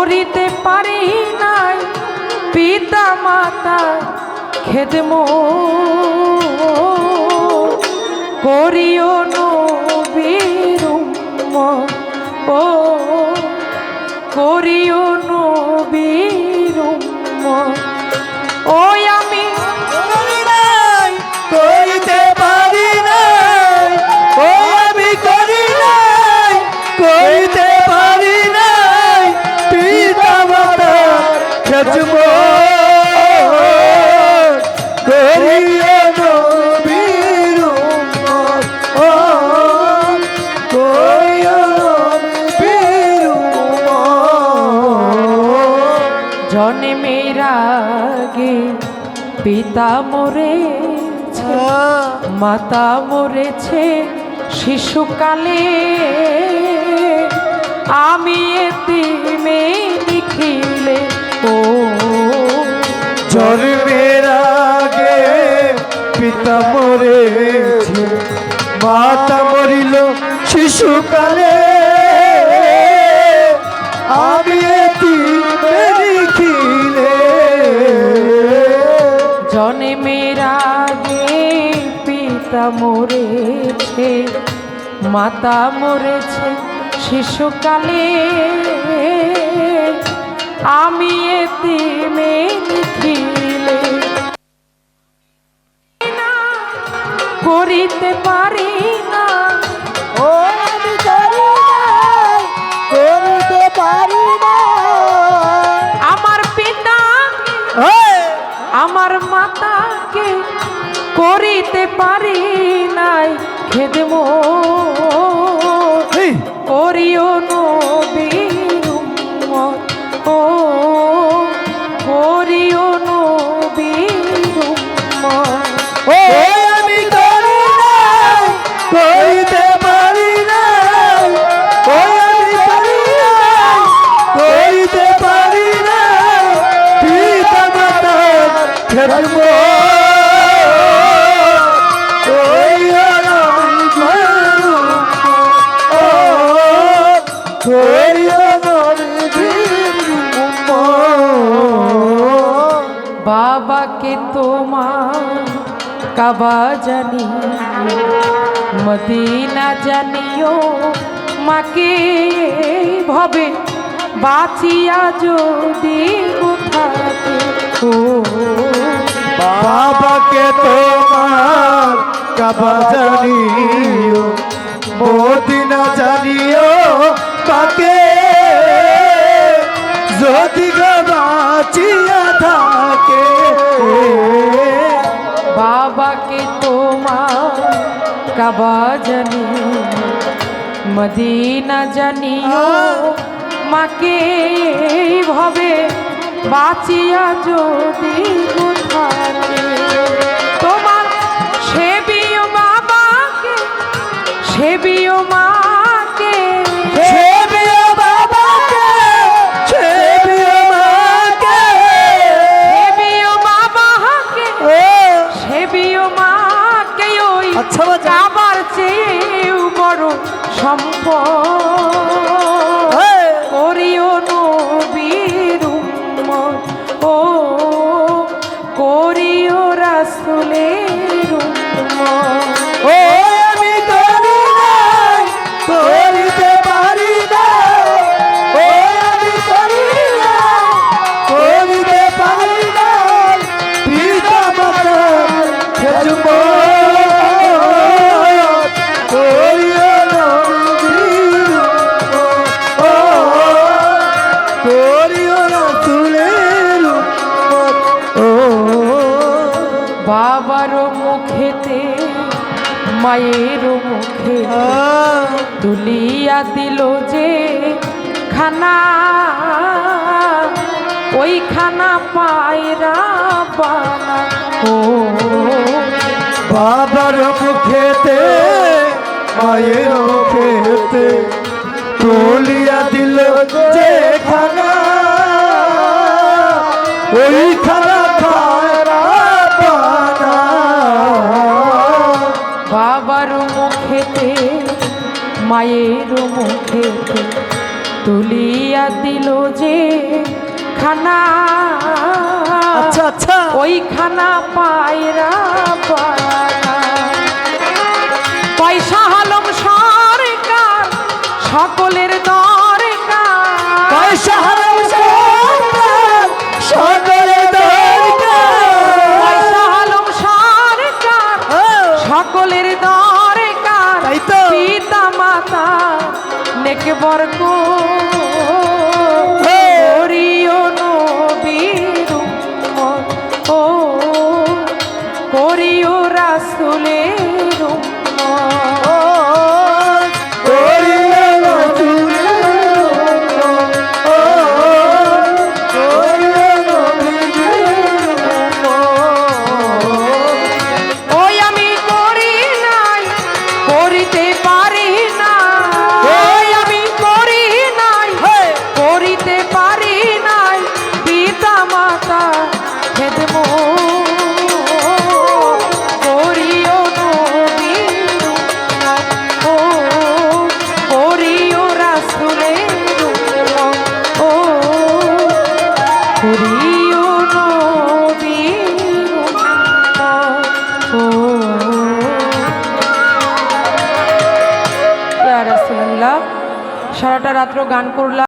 করিতে পারি নাই পিতা মাতা খেদম। করিও নবীর ও করিও নবীর খেজব করিয়া নবীর উম্মত, ও করিয়া নবীর উম্মত। জন্মের আগে পিতা মরেছে মাতা মরেছে শিশুকালে আমি এতিমে নিখিলে। ও, জন্মের আগে পিতা মরেছে, মাতা মরিল শিশুকালে। আমি দেখিলে জন্মের আগে পিতা মরেছে, মাতা মরেছে শিশুকালে। আমি নিখিলে করিতে পারি না। ও আমি করি নাই করিতে পারি না। আমার পিতা আমার মাতাকে করিতে পারি নাই। খেদম বাবাকে তোমার কাবা জানি, মদিনা জানিও মাকে ভবে বাঁচিয়া যদি কোথাতে ও বাবাকে তোমার কাবা জানিও, মদিনা জানিও তাকে যদি গো বাঁচিয়া থাকে। বাবাকে তোমার কাবা জানি মদিনা জানি। মাকে ভবে বাঁচিয়া যদি কোথাতে সম্পদ। করিও নবীর উম্মত, ও করিও রাসুলের উম্মত। মায়ের মুখে তুলিয়া দিল যে খানা। ওই খানা পায়রা বানা ও বাবার মুখেতে, মায়ের মুখেতে তুলিয়া দিল যে খানা। মায়ের মুখে তুলিয়া দিল যে খানা। আচ্ছা আচ্ছা। ওই খানা পায়রা পয়সা হলম সরকার সকলের দল অনেক বরকত। সারাটা রাত্র গান করলাম।